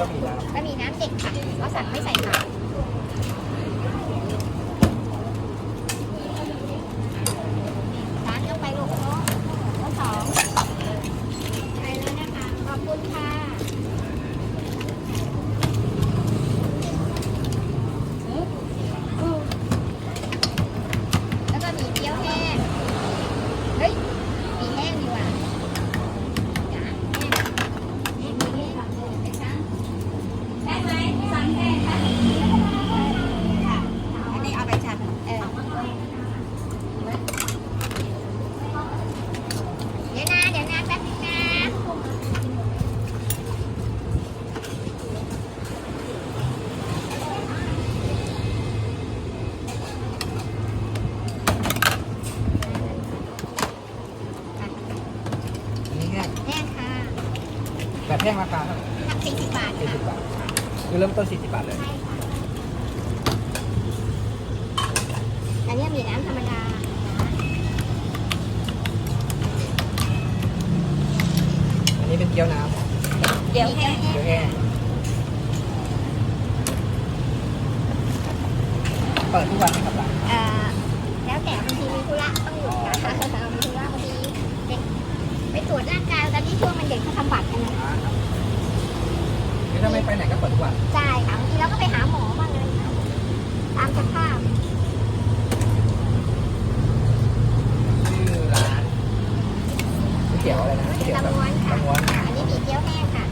ก็มีน้ำเกล็ดค่ะก็สั่งไม่ใส่ผักร้านก็ไปลูกโน้ตโน้ตสองไปแล้วนะคะ ขอบคุณค่ะแล้วก็มีเกี๊ยวแห้งเฮ้ย แบบแห้งราคาเท่าไหร่หักสี่สิบบาทสี่ค่ะสิบบาทคือเริ่มต้นสี่สิบบาทเลย ใช่ค่ะอันนี้มีน้ำธรรมดาอันนี้เป็นเกี๊ยวน้เดี๋ยวแห้งำเกี๊ยวแห้งเปิดทุกวันไหมครับร้าน เอ่อแล้วแต่บางทีมีธุระต้องหยุดนะคะมีธุระบางทีเด็กไปตร วจร่างกายตอนนี้ช่วงมันเด็กเขาทำบัตรกันนะอ่าครับคือถ้าไม่ไปไหนก็เปิดทุกวันใช่ค่ะบางทีเราก็ไปหาหมอบ้างเลยนะตามสภาพ ชื่อร้านก๋วยเตี๋ยวอะไรนะก๋วยเตี๋ยวแบบตะม้วนค่ะ ตะม้วนอันนี้มีเกี๊ยวแห้งค่ะ